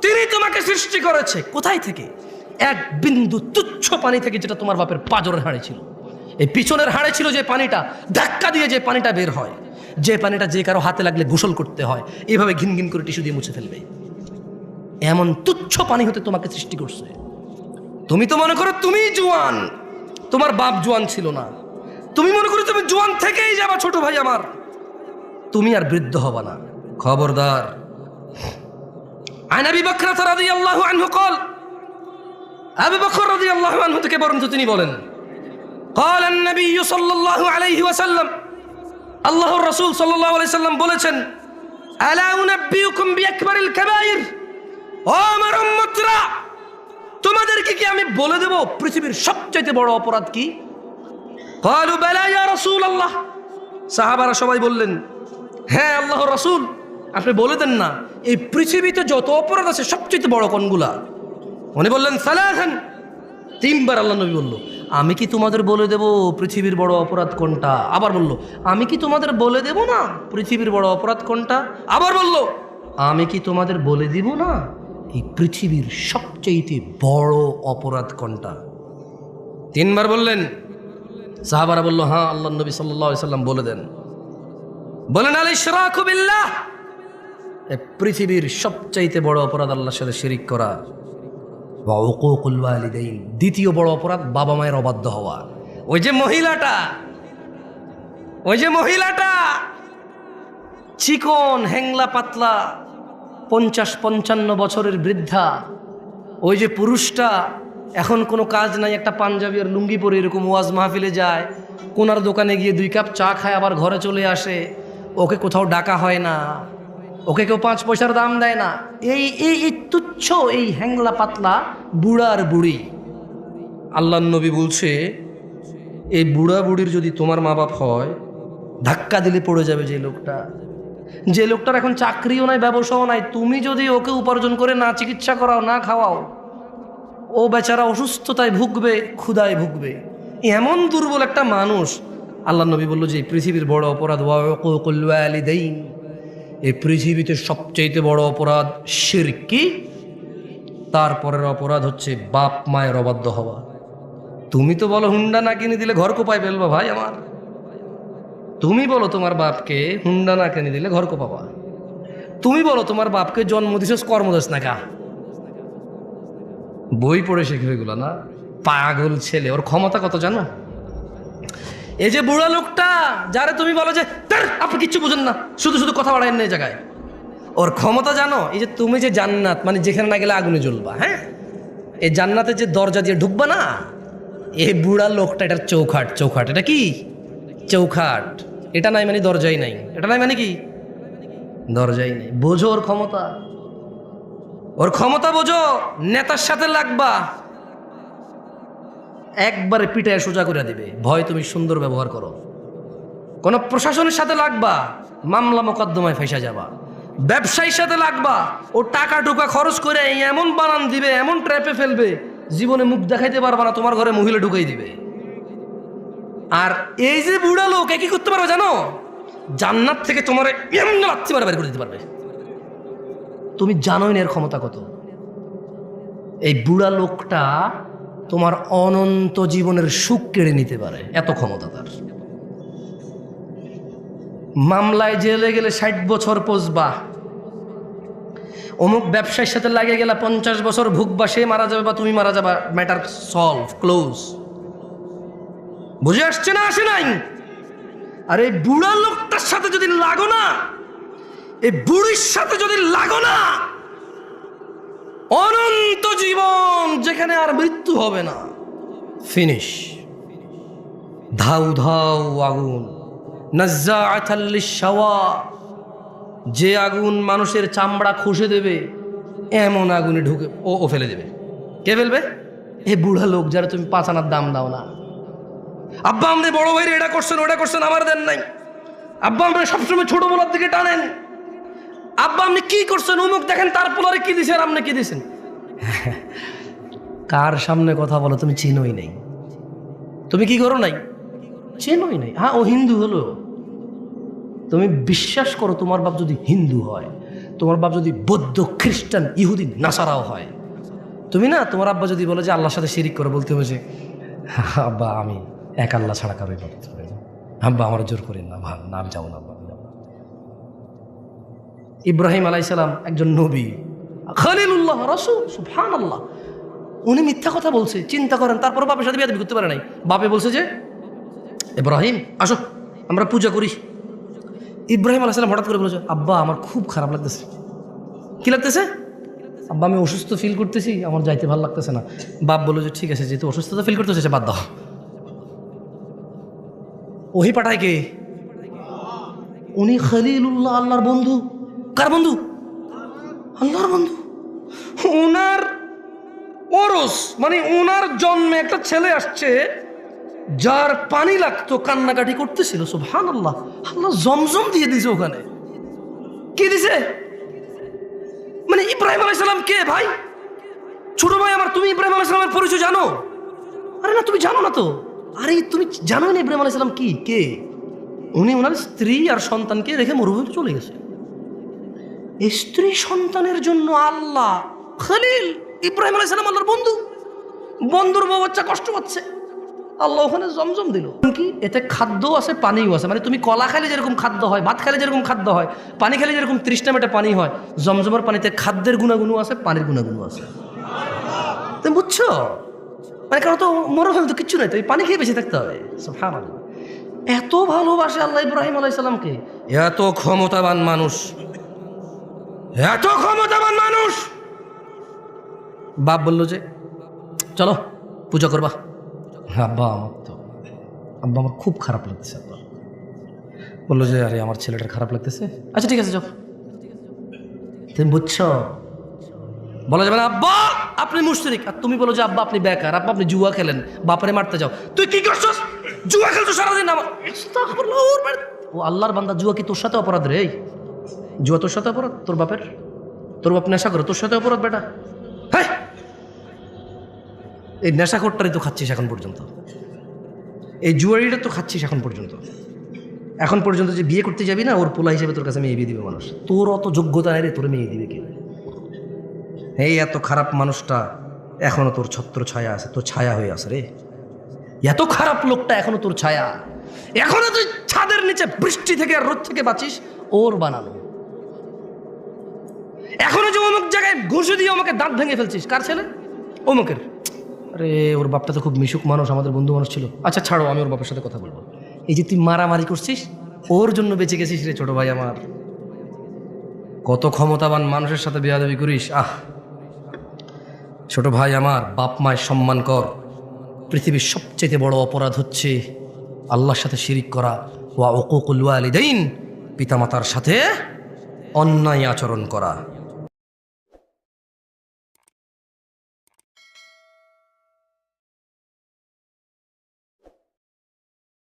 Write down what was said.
তিনি তোমাকে সৃষ্টি করেছে। কোথায় থেকে? এক বিন্দু তুচ্ছ পানি থেকে যেটা তোমার বাপের পাজরের হাড়ে ছিল। এই পিছনের হাড়ে ছিল যে পানিটা, ধাক্কা দিয়ে যে পানিটা বের হয়। যে পানিটা যে কারও হাতে লাগলে গোসল করতে হয়, এইভাবে ঘিন ঘিন করে টিস্যু দিয়ে মুছে ফেলবে। এমন তুচ্ছ পানি হতে তোমাকে সৃষ্টি করছে। তুমি তো মনে করো তুমি জোয়ান। তোমার বাপ জোয়ান ছিল না। তুমি মনে করো তুমি জোয়ান থেকেই যাবা ছোট ভাই আমার। তুমি আর বৃদ্ধ হবা না। খবরদার। عن ابي بكر رضي الله عنه قال ابي بكر رضي الله عنه থেকে বরঞ্চ তিনি বলেন قال النبي صلى الله عليه وسلم আল্লাহর রাসূল সাল্লাল্লাহু আলাইহি সাল্লাম বলেছেন আলা উনাব্বিউকুম বিআকবারিল কাবাইর ও আমার উম্মতরা তোমাদেরকে কি আমি বলে দেব পৃথিবীর সবচেয়ে বড় অপরাধ কি قالوا بلى يا رسول الله সাহাবারা সবাই বললেন হ্যাঁ আল্লাহ রাসূল আপনি বলে দেন না, এই পৃথিবীতে যত অপরাধ আছে, সবচেয়ে বড় কোনগুলা? উনি বললেন, সালাহান। তিনবার আল্লাহ নবী বলল, আমি কি তোমাদের বলে দেব পৃথিবীর বড় অপরাধ কোনটা? আবার বলল, আমি কি তোমাদের বলে দেব না পৃথিবীর বড় অপরাধ কোনটা? আবার বলল, আমি কি তোমাদের বলে দিব না এই পৃথিবীর সবচেয়ে বড় অপরাধ কোনটা? তিনবার বললেন। সাহাবারা বলল হ্যাঁ আল্লাহ নবী সাল্লাহ সাল্লাম বলে দেন। বলেন আলী বিল্লাহ। এ পৃথিবীর সবচাইতে বড় অপরাধ আল্লাহর সাথে শিরিক করা। বা উকুকুল ওয়ালিদাইন, দ্বিতীয় বড় অপরাধ বাবা মায়ের অবাধ্য হওয়া। ওই যে মহিলাটা, ওই যে মহিলাটা, চিকন হ্যাংলা পাতলা, পঞ্চাশ পঞ্চান্ন বছরের বৃদ্ধা, ওই যে পুরুষটা, এখন কোনো কাজ নাই, একটা পাঞ্জাবি আর লুঙ্গি পরে এরকম ওয়াজ মাহফিলে যায়, কোনার দোকানে গিয়ে দুই কাপ চা খায়, আবার ঘরে চলে আসে, ওকে কোথাও ডাকা হয় না। ওকে কেউ পাঁচ পয়সার দাম দেয় না। এই এই এই তুচ্ছ, এই হ্যাংলা পাতলা বুড়ার বুড়ি। আল্লাহ নবী বলছে, এই বুড়া বুড়ির যদি তোমার মা বাপ হয়, ধাক্কা দিলে পড়ে যাবে যে লোকটা। যে লোকটার এখন চাকরিও নাই, ব্যবসাও নাই, তুমি যদি ওকে উপার্জন করে না চিকিৎসা করাও, না খাওয়াও, ও বেচারা অসুস্থতায় ভুগবে, ক্ষুধায় ভুগবে। এমন দুর্বল একটা মানুষ। আল্লাহ নবী বলল যে পৃথিবীর বড় অপরাধ, ওয়া ওয়ালিদাইন। এই পৃথিবীতে সবচাইতে বড় অপরাধ শিরকি তারপরের অপরাধ হচ্ছে বাপ মায়ের অবাধ্য হওয়া। তুমি তো বলো হুন্ডা না কিনে দিলে ঘর কোপায় ফেলবা ভাই আমার। তুমি বলো তোমার বাপকে হুন্ডা না কিনে দিলে ঘর কোপাবা। তুমি বলো তোমার বাপকে জন্ম দিছস কর্মদাস না কা। বই পড়ে শিখবে এগুলো না। পাগল ছেলে, ওর ক্ষমতা কত জানো? এই যে বুড়া লোকটা যারে তুমি বলো যে "ধ্যার, আপনি কিচ্ছু বুঝেন না শুধু শুধু কথা বাড়ায় না এই জায়গায়। ওর ক্ষমতা জানো এই যে তুমি যে জান্নাত মানে যেখানে না গেলে আগুনে জ্বলবা হ্যাঁ? এই জান্নাতের যে দরজা দিয়ে ঢুকবা না এই বুড়া লোকটা এটার চৌখাট চৌখাট এটা কি? চৌখাট। এটা নাই মানে দরজাই নাই। এটা নাই মানে কি? দরজাই নেই। বোঝো ওর ক্ষমতা। ওর ক্ষমতা বোঝো নেতার সাথে লাগবা। একবারে পিটায় সোজা করে দিবে। ভয় তুমি সুন্দর ব্যবহার করো। কোন প্রশাসনের সাথে লাগবা, মামলা মোকদ্দমায় ফেসা যাবা। ব্যবসায়ীর সাথে লাগবা, ও টাকা টুকা খরচ করে এমন বানান দিবে, এমন ট্র্যাপে ফেলবে, জীবনে মুখ দেখাইতে পারবা না, তোমার ঘরে মহিলা ঢুকাই দিবে। আর এই যে বুড়া লোক কি করতে পারবে জানো? জান্নাত থেকে তোমার এমন লাচ্ছি মারা বের করে দিতে পারবে। তুমি জানোই না এর ক্ষমতা কত। এই বুড়া লোকটা তোমার অনন্ত জীবনের সুখ কেড়ে নিতে পারে। এত ক্ষমতা তার। মামলায় জেলে গেলে ষাট বছর পচবা অমুক ব্যবসায়ীর সাথে লাগে গেলে পঞ্চাশ বছর ভুগবা, সে মারা যাবে বা তুমি মারা যাবা ম্যাটার সলভ ক্লোজ বুঝে আসছে না আসে নাই? আর এই বুড়া লোকটার সাথে যদি লাগো না, এই বুড়ির সাথে যদি লাগো না অনন্ত জীবন যেখানে আর মৃত্যু হবে না। ফিনিশ ধাউ ধাউ আগুন। নাজ্জাআতাল্লিশ-শাওয়া যে আগুন মানুষের চামড়া খসে দেবে, এমন আগুনে ঢুকে ও ও ফেলে দেবে। কে ফেলবে? এ বুড়া লোক যারা তুমি পাঁচ আনার দাম দাও না। আব্বা আমাদের বড় ভাইরে এটা করছেন, ওটা করছেন, আমার দেন নাই। আব্বা আমরা সবসময় ছোট বলার দিকে টানেন। আব্বা, আপনি কি করছেন? অমুক দেখেন, তার পোলারে কি দিছেন আপনি কি দিছেন? কার সামনে কথা বলো, তুমি চিনোই নাই। তুমি কি করো নাই? চেনোই নাই। হ্যাঁ ও হিন্দু হলো। তুমি বিশ্বাস করো, তোমার বাপ যদি হিন্দু হয়, তোমার বাপ যদি বৌদ্ধ, খ্রিস্টান, ইহুদি, নাসারাও হয়, তুমি না, তোমার আব্বা যদি বলে যে আল্লাহর সাথে শিরিক করে, বলতে হবে যে, আব্বা, আমি এক আল্লাহ ছাড়া কারোই আব্বা, আমার জোর করি না ভাব না আমি যাব না, আব্বা। ইব্রাহিম আলাইসালাম একজন নবী। খালিলুল্লাহ, রসুল সুফান আল্লাহ উনি মিথ্যা কথা বলছে, চিন্তা করেন তারপর বাপের সাথে বিয়াদবি করতে পারে নাই। বাপে বলছে যে, ইব্রাহিম, আসো, আমরা পূজা করি। ইব্রাহিম আলাইসালাম হঠাৎ করে বলেছে, আব্বা, আমার খুব খারাপ লাগতেছে। কি লাগতেছে? আব্বা, আমি অসুস্থ ফিল করতেছি, আমার যাইতে ভালো লাগতেছে না। বাপ বলল যে, ঠিক আছে, যেহেতু অসুস্থতা ফিল করতেছে বাদ দাও। ওহি পাঠায় কে? উনি খলিলুল্লাহ আল্লাহর বন্ধু। কার বন্ধু? আল্লাহর বন্ধু। ওনার ওরস মানে ওনার জন্মে একটা ছেলে আসছে, যার পানি লাগতো, কান্নাকাটি করতেছিল সুবহান আল্লাহ আল্লাহ জমজম দিয়ে দিছে ওখানে। কি দিছে? মানে ইব্রাহিম আলাইসালাম কে ভাই? ছোট ভাই আমার, তুমি ইব্রাহিম আলাইসালামের পরিচয় জানো? আরে না, তুমি জানো না তো। আরে, তুমি জানো না ইব্রাহিম আলাইসালাম কি? কে? উনি ওনার স্ত্রী আর সন্তানকে রেখে মরুভূমিতে চলে গেছে। স্ত্রী সন্তানের জন্য আল্লাহ, খলিল ইব্রাহিম আলাইসালাম আল্লাহর বন্ধু। বন্ধুর বউ বাচ্চা কষ্ট পাচ্ছে। আল্লাহ ওখানে জমজম দিল। কি এতে খাদ্য আছে, পানিও আছে। মানে তুমি কলা খেলে যেরকম খাদ্য হয়, ভাত খেলে যেরকম খাদ্য হয়, পানি খেলে যেরকম তৃষ্ণা মেটে পানি হয়, জমজমের পানিতে খাদ্যের গুণাগুণও আছে, পানির গুণাগুণও আছে। তুমি বুঝছ? মানে কারণ তো মরুভূমি তো কিচ্ছু নাই, তো এই পানি খেয়ে বেঁচে থাকতে হবে। এত ভালোবাসে আল্লাহ ইব্রাহিম আলাইসালামকে এত ক্ষমতাবান মানুষ। এত ক্ষমতাবান মানুষ! বাপ বলল যে চলো পূজা করবা। আব্বা আমার তো আব্বা আমার খুব খারাপ লাগতেছে আব্বা। বলল যে আরে আমার ছেলেটার খারাপ লাগতেছে। আচ্ছা ঠিক আছে যাও। তুমি বুঝছ? বলা যাবে না আব্বা আপনি মুশরিক। আর তুমি বলো যে আব্বা আপনি বেকার আব্বা আপনি জুয়া খেলেন। বাপারে মারতে যাও। তুই কি করছস? জুয়া খেলছো সারাদিন আমার? ও আল্লাহর বান্দা জুয়া কি তোর সাথে অপরাধ রে? এই? জুয়া তোর সাথে অপরাধ? তোর বাপের? তোর বাপ নেশা করে, তোর সাথে অপরাধ বেটা? হ্যাঁ এই নেশাখোরটারই তো খাচ্ছিস এখন পর্যন্ত। এই জুয়ারিটা তো খাচ্ছিস এখন পর্যন্ত। এখন পর্যন্ত যে বিয়ে করতে যাবি না, ওর পোলা হিসেবে তোর কাছে মেয়ে বিয়ে দিবে মানুষ। তোর অত যোগ্যতা নেই রে, তোর মেয়ে দিবে কে? এই এত খারাপ মানুষটা এখনও তোর ছত্র ছায়া আছে, তোর ছায়া হয়ে আছে রে। এত খারাপ লোকটা এখনও তোর ছায়া। এখনও তুই ছাদের নিচে বৃষ্টি থেকে আর রোদ থেকে বাঁচিস, ওর বানানো। এখনও যে অমুক জায়গায় ঘুষে দিয়ে আমাকে দাঁত ভেঙে ফেলছিস? কার ছেলে? অমুকের। আরে, ওর বাপটা তো খুব মিশুক মানুষ, আমাদের বন্ধু মানুষ ছিল। আচ্ছা ছাড়ো, আমি ওর বাপের সাথে কথা বলব। এই যে তুই মারামারি করছিস, ওর জন্য বেঁচে গেছিস রে ছোট ভাই আমার। কত ক্ষমতাবান মানুষের সাথে বেয়াদবি করিস, আহ। ছোট ভাই আমার, বাপ মায়ের সম্মান কর। পৃথিবীর সবচেয়ে বড় অপরাধ হচ্ছে আল্লাহর সাথে শিরিক করা। ওয়া ওকুকুল ওয়ালিদাইন, পিতামাতার সাথে অন্যায় আচরণ করা।